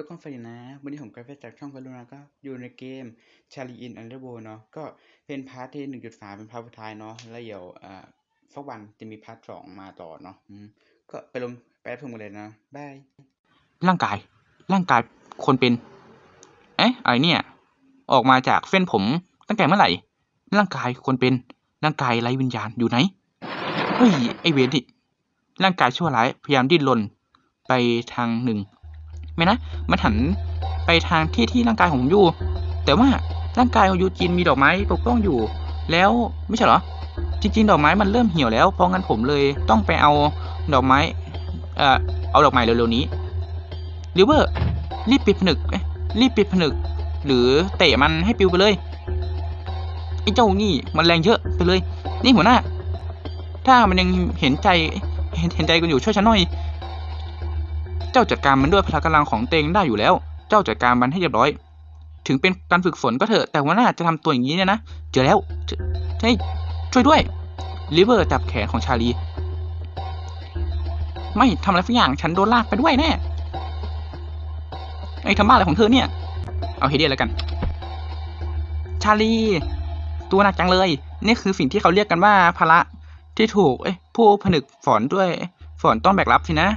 ทุกคนสวัสดีนะ วันนี้ผมกาแฟจากช่องพัลุนาก็อยู่ในเกม Charlie in Underworld เนาะก็เป็นพาร์ทที่1.3เป็นพาร์ทสุดท้ายเนาะแล้วเดี๋ยวอ่าสักวันจะมีพาร์ทสองมาต่อเนาะก็ไปลงไปรับชมกันเลยนะบายร่างกาย ร่างกายคนเป็น เอ๊ะไรเนี่ย ออกมาจากเส้นผมตั้งแต่เมื่อไหร่ ร่างกายคนเป็น ร่างกายไร้วิญญาณอยู่ไหนเฮ้ยไอเวรดิร่างกายชั่วร้ายพยายามดิ้นรนไปทางหนึ่ง ไม่นะ มันหันไปทางที่ที่ร่างกายของผมอยู่ แต่ว่าร่างกายของยูจินมีดอกไม้ปกป้องอยู่ แล้วไม่ใช่เหรอ จริง ๆ ดอกไม้มันเริ่มเหี่ยวแล้ว เพราะงั้นผมเลยต้องไปเอาดอกไม้ เอ่อ เอาดอกไม้เร็วๆนี้หรือว่ารีบปิดผนึกรีบปิดผนึก หรือเตะมันให้ปิวไปเลยไอ้เจ้านี่มันแรงเยอะไปเลย นี่หัวหน้า ถ้ามันยังเห็นใจ เห็นเห็นใจกันอยู่ช่วยฉันหน่อย เจ้าจัดการมันด้วยพละกำลังของเตงได้อยู่แล้ว เจ้าจัดการมันให้เรียบร้อย ถึงเป็นการฝึกฝนก็เถอะ แต่หัวหน้าจะทำตัวอย่างนี้เนี่ยนะ เจอแล้วเฮ้ยช่วยด้วยลิเวอร์จับแขนของชาลี ไม่ทำอะไรสักอย่างฉันโดนลากไปด้วยแน่ไอ้ทำบ้าอะไรของเธอเนี่ย เอาเฮเดียแล้วกัน ชาลี ตัวหนักจังเลย นี่คือสิ่งที่เขาเรียกกันว่าภาระที่ถูกเอ้ผู้ผนึกฝอนด้วยฝอนต้องแบกรับสินะ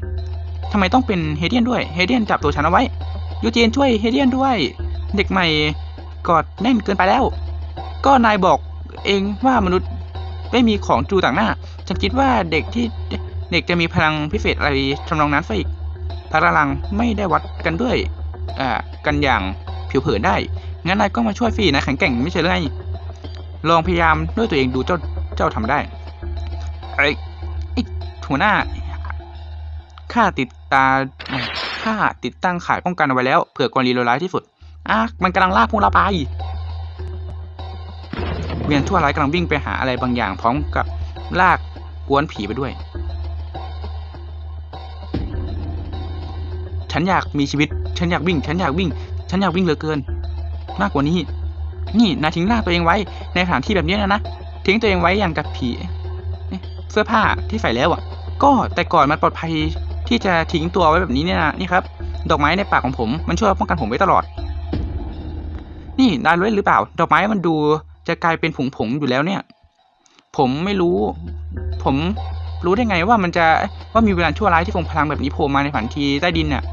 ทำไมต้องเป็นเฮเดียนด้วย เฮเดียนจับตัวฉันเอาไว้ ยูเจนช่วยเฮเดียนด้วย เด็กใหม่กอดแน่นเกินไปแล้ว ก็นายบอกเองว่ามนุษย์ไม่มีของจูต่างหน้า ฉันคิดว่าเด็กที่เด็กจะมีพลังพิเศษอะไรทำนองนั้นซะอีกพลังไม่ได้วัดกันด้วยอ่ากันอย่างผิวเผินได้ งั้นนายก็มาช่วยฟรีนะแข็งแกร่งไม่ใช่เลยลองพยายามด้วยตัวเองดูเจ้าเจ้าทำได้ไอ้ไอ้หัวหน้าข้าติด ตาข้าติดตั้งขายป้องกันเอาไว้แล้วเผื่อกรณีเลวร้ายที่สุดอะมันกำลังลากพวกเราไปเวียนทั่วร้ายกำลังวิ่งไปหาอะไรบางอย่างพร้อมกับลากกวนผีไปด้วย ฉันอยากมีชีวิต ฉันอยากวิ่ง ฉันอยากวิ่ง ฉันอยากวิ่งเหลือเกิน มากกว่านี้ นี่นายทิ้งร่างตัวเองไว้ ในสถานที่แบบนี้นะนะ ทิ้งตัวเองไว้อย่างกับผีเอ๊ะเสื้อผ้าที่ใส่แล้วอะ ก็แต่ก่อนมันปลอดภัย ที่จะทิ้งตัวไว้แบบนี้เนี่ยนะนี่ครับดอกไม้ในปากของผมมันช่วยป้องกันผมไว้ตลอด นี่นายรู้หรือเปล่า ดอกไม้มันดูจะกลายเป็นผงผงๆอยู่แล้วเนี่ย ผมไม่รู้ ผมรู้ได้ไงว่ามันจะว่ามีเวลาชั่วร้ายที่คงพลังแบบนี้โผล่มาในแผนทีใต้ดินเนี่ย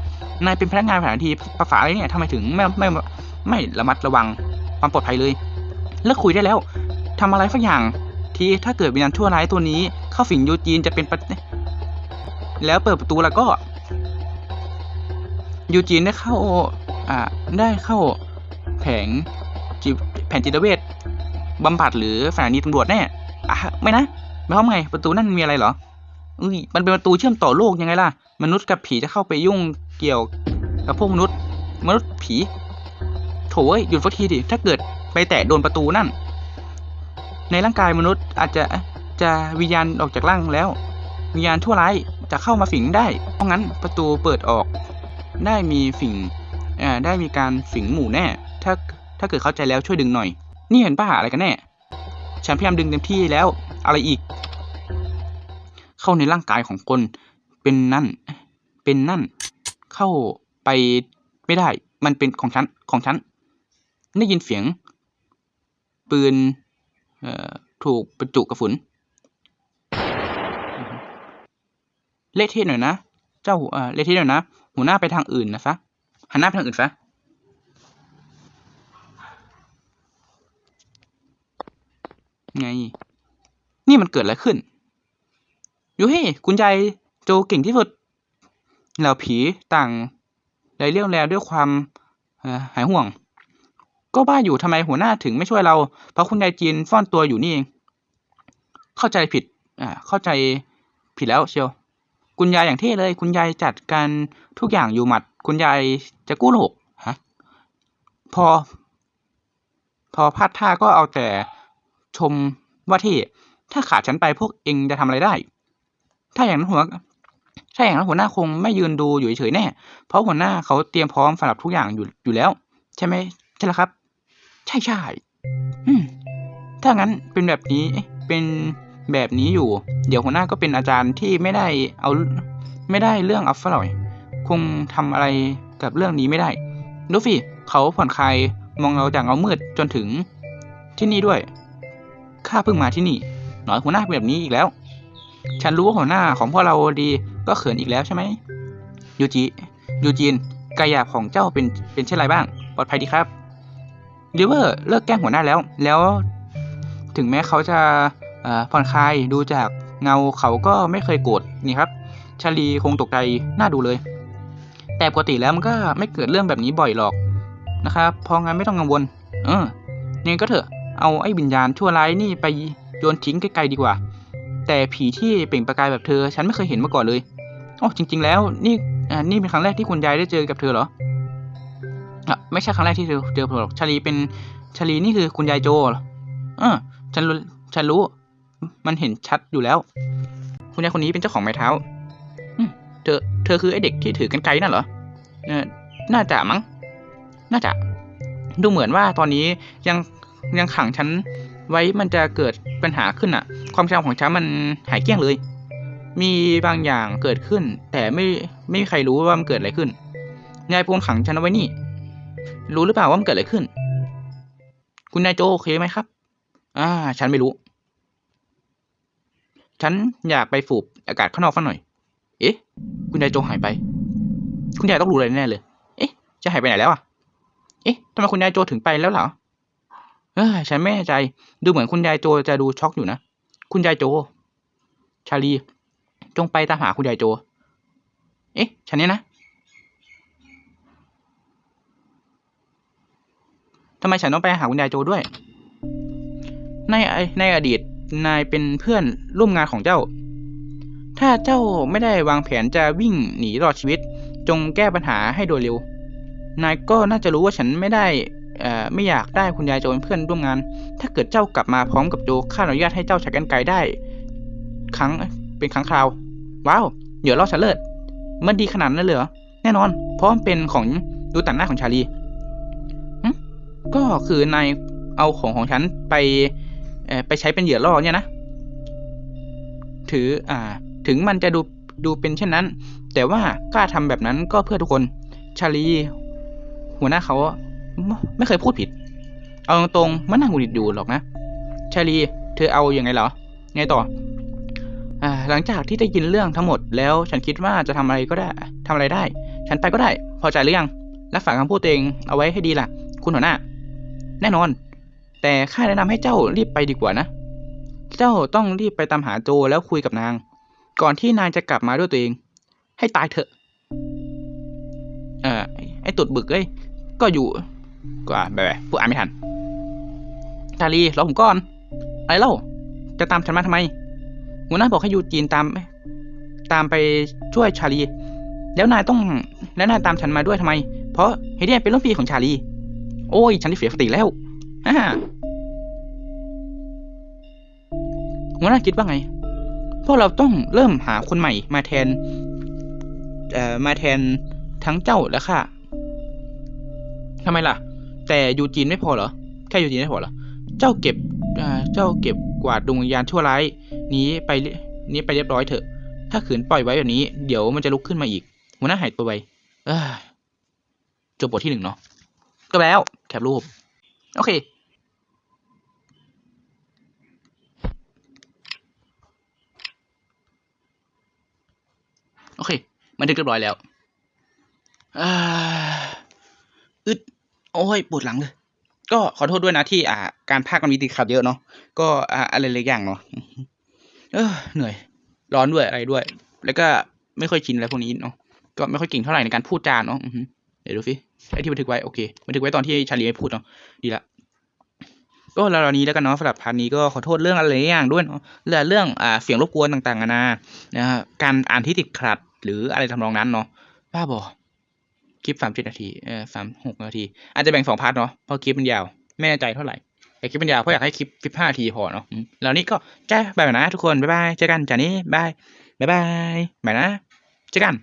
นายเป็นพนักงานแผนที่ภาษาอะไรเนี่ยทำไมถึงไม่ไม่ไม่ไม่ระมัดระวังความปลอดภัยเลยเลิกคุยได้แล้วทำอะไรสักอย่าง ที่ถ้าเกิดวิญญาณชั่วร้ายตัวนี้ เข้าสิงยูจีนจะเป็นปะ แล้วเปิดประตูแล้วก็ ยูจีนได้เข้าอ่าได้เข้าแผงจิแผนจิตเวชบำบัดหรือสถานีตำรวจแน่อะไม่นะไม่เข้าไงประตูนั่นมีอะไรเหรออุ้ยมันเป็นประตูเชื่อมต่อโลกยังไงล่ะ มนุษย์กับผีจะเข้าไปยุ่งเกี่ยวกับพวกมนุษย์ มนุษย์ผีโถเอ้ยหยุดฟักทีดิถ้าเกิดไปแตะโดนประตูนั่น ในร่างกายมนุษย์อาจจะจะวิญญาณออกจากร่างแล้ว วิญญาณชั่วร้าย จะเข้ามาสิงได้ เพราะงั้นประตูเปิดออก ได้มีสิงได้มีการสิงหมู่แน่ ถ้าถ้าเกิดเข้าใจแล้วช่วยดึงหน่อย นี่เห็นป้าอะไรกันแน่ฉันพยายามดึงเต็มที่แล้ว อะไรอีก เข้าในร่างกายของคน เป็นนั่น เป็นนั่น เข้าไปไม่ได้ มันเป็นของฉัน ของฉัน ได้ยินเสียง ปืนถูกบรรจุกระสุน เละเทะหน่อยนะ เจ้าเออเละเทะหน่อยนะหัวหน้าไปทางอื่นนะซะหันหน้าไปทางอื่นซะไง นี่มันเกิดอะไรขึ้น ยูเฮ้คุณยายโจเก่งที่สุดแล้วผีต่างไรเรี่ยวแรงด้วยความหายห่วง ก็บ้าอยู่ทำไมหัวหน้าถึงไม่ช่วยเรา เพราะคุณยายจีนซ่อนตัวอยู่นี่เอง เข้าใจผิด อ่า เข้าใจผิดแล้วเชียว คุณยายอย่างเท่เลย คุณยายจัดการทุกอย่างอยู่หมัด คุณยายจะกู้โลกฮะพอ พอพลาดท่าก็เอาแต่ชมว่าเท่ถ้าขาดฉันไปพวกเองจะทำอะไรได้ ถ้าอย่างนั้นหัวถ้าอย่างนั้นหัวหน้าคงไม่ยืนดูอยู่เฉยๆแน่ เพราะหัวหน้าเขาเตรียมพร้อมสำหรับทุกอย่างอยู่อยู่แล้ว ใช่ไหมใช่แล้วครับ ใช่ใช่ถ้างั้นเป็นแบบนี้เป็น แบบนี้อยู่ เดี๋ยวหัวหน้าก็เป็นอาจารย์ที่ไม่ได้เอาไม่ได้เรื่องอาซะหน่อย คงทำอะไรกับเรื่องนี้ไม่ได้ลูฟี่เขาผ่อนคลายมองเราจากเงามืดจนถึงที่นี่ด้วย ข้าเพิ่งมาที่นี่ หน่อยหัวหน้าแบบนี้อีกแล้ว ฉันรู้ว่าหัวหน้าของพวกเราดีก็เขินอีกแล้วใช่ไหมยูจิยูจินกายหยาบของเจ้าเป็นเป็นเช่นไรบ้าง ปลอดภัยดีครับริเวอร์เลิกแกล้งหัวหน้าแล้ว แล้ว ถึงแม้เขาจะ ผ่อนคลายดูจากเงาเขาก็ไม่เคยโกรธนี่ครับชาลีคงตกใจน่าดูเลย แต่ปกติแล้วมันก็ไม่เกิดเรื่องแบบนี้บ่อยหรอกนะครับพราะงั้นไม่ต้องกังวล เออยังไงก็เถอะเอาไอ้วิญญาณชั่วร้ายนี่ไปโยนทิ้งไกลๆดีกว่า แต่ผีที่เปล่งประกายแบบเธอ ฉันไม่เคยเห็นมาก่อนเลยโอ๋อจริง ๆ แล้วนี่อ่านี่เป็นครั้งแรกที่คุณยายได้เจอกับเธอเหรออะไม่ใช่ครั้งแรกที่เธอเจอผมหรอกชาลีเป็นชาลีนี่คือคุณยายโจเหรอเออฉันรู้ฉันรู้ มันเห็นชัดอยู่แล้ว คุณยายคนนี้เป็นเจ้าของไม้เท้าเธอ เธอคือไอเด็กที่ถือกันไกลนั่นเหรอเออน่าจะมั้ง น่าจะ ดูเหมือนว่าตอนนี้ยังยังขังฉันไว้มันจะเกิดปัญหาขึ้นอะความจำของฉันมันหายเกลี้ยงเลย มีบางอย่างเกิดขึ้น แต่ไม่ไม่มีใครรู้ว่ามันเกิดอะไรขึ้นนายพวงขังฉันเอาไว้นี่ รู้หรือเปล่าว่ามันเกิดอะไรขึ้น คุณนายโจโอเคไหมครับ อ่า ฉันไม่รู้ ฉันอยากไปฝูบอากาศข้างนอกสักหน่อย เอ๊ะ คุณยายโจหายไป คุณยายต้องรู้อะไรแน่เลย เอ๊ะ จะหายไปไหนแล้วอะ เอ๊ะทำไมคุณยายโจถึงไปแล้วเหรอ เอ้ยฉันไม่แน่ใจ ดูเหมือนคุณยายโจจะดูช็อกอยู่นะ คุณยายโจ ชาลี จงไปตามหาคุณยายโจ เอ๊ะ ฉันเนี่ยนะทำไมฉันต้องไปหาคุณยายโจด้วย ในไอในอดีต นายเป็นเพื่อนร่วมงานของเจ้า ถ้าเจ้าไม่ได้วางแผนจะวิ่งหนีรอดชีวิต จงแก้ปัญหาให้โดยเร็ว นายก็น่าจะรู้ว่าฉันไม่ได้ไม่อยากได้คุณยายโจเป็นเพื่อนร่วมงาน ถ้าเกิดเจ้ากลับมาพร้อมกับโจข้าอนุญาตให้เจ้าใช้กันไกลได้ ครั้งเป็นครั้งคราว ว้าวเดี๋ยวรอฉันเลิศมันดีขนาดนั้นเลยเหรอ แน่นอน เพราะมันเป็นของดูต่างหน้าของชาลีก็คือนายเอาของของฉันไป ไปใช้เป็นเหยื่อล่อเนี่ยนะ ถืออ่าถึงมันจะดูดูเป็นเช่นนั้น แต่ว่ากล้าทำแบบนั้นก็เพื่อทุกคนชาลี หัวหน้าเขาไม่เคยพูดผิด เอาตรงๆมันน่าหงุดหงิดอยู่หรอกนะชาลี เธอเอาอยัางไงเหรอไงต่ออหลังจากที่ได้ยินเรื่องทั้งหมดแล้วฉันคิดว่าจะทำอะไรก็ได้ทำอะไรได้ ฉันไปก็ได้ พอใจหรือยังรักษาคำพูดตัวเองเอาไว้ให้ดีล่ะ คุณหัวหน้า แน่นอน แต่ข้าแนะนำให้เจ้ารีบไปดีกว่านะ เจ้าต้องรีบไปตามหาโจแล้วคุยกับนาง ก่อนที่นางจะกลับมาด้วยตัวเอง ให้ตายเถอะ เอ่อไอ้ตุดบึกเอ้ย ก็อยู่ก็แบบผู้อ่านไม่ทันชาลีรอผมก่อน อะไรเล่า จะตามฉันมาทำไมหัวหน้าบอกให้ยูจีนตาม ตามไปช่วยชาลี แล้วนายต้อง แล้วนายตามฉันมาด้วยทำไม เพราะเฮเดียเป็นลูกพี่ของชาลี โอ้ย ฉันได้เสียสติแล้ว ฮ่าหัวหน้าคิดว่าไง พวกเราต้องเริ่มหาคนใหม่มาแทน เอ่อ มาแทนทั้งเจ้าและข้าทำไมล่ะ แต่ยูจีนไม่พอเหรอ แค่ยูจีนไม่พอเหรอ เจ้าเก็บอ่าเจ้าเก็บกวาดดวงวิญญาณชั่วร้าย นี้ไปนี้ไปเรียบร้อยเถอะ ถ้าขืนปล่อยไว้แบบนี้ เดี๋ยวมันจะลุกขึ้นมาอีกหัวหน้าหายตัวไปจบบทที่หนึ่งเนาะ ก็แล้วแคปรูป โอเค โอเค มันถึงเรียบร้อยแล้วอึด โอ้ย ปวดหลังเลย ก็ขอโทษด้วยนะที่ อ่า การพากมันมีติดขัดเยอะเนาะ ก็ อ่า อะไรหลายอย่างเนาะ เออ เหนื่อย ร้อนด้วยอะไรด้วย แล้วก็ไม่ค่อยชินอะไรพวกนี้เนาะ ก็ไม่ค่อยเก่งเท่าไหร่ในการพูดจาเนาะเดี๋ยวดูสิ ไอที่บันทึกไว้โอเคบันทึกไว้ตอนที่ชาลีไม่พูดเนาะดีละก็แล้วนี้แล้วกันเนาะสำหรับพาร์ทนี้ก็ขอโทษเรื่องอะไรอย่างด้วยเนาะเรื่องเรื่องอ่าเสียงรบกวนต่างๆนานานะฮะการอ่านที่ติดขัดหรืออะไรทำนองนั้นเนาะบ้าบอคลิปสามสิบนาทีเออสามหกนาที อาจจะแบ่งสองพาร์ทเนาะเพราะคลิปมันยาวไม่แน่ใจเท่าไหร่แต่คลิปมันยาวเพราะอยากให้คลิปสิบห้านาทีพอเนาะแล้วนี่ก็แจ้บายนะทุกคนบ๊ายบายเจอกันจากนี้บายบ๊ายบายบายนะเจอกัน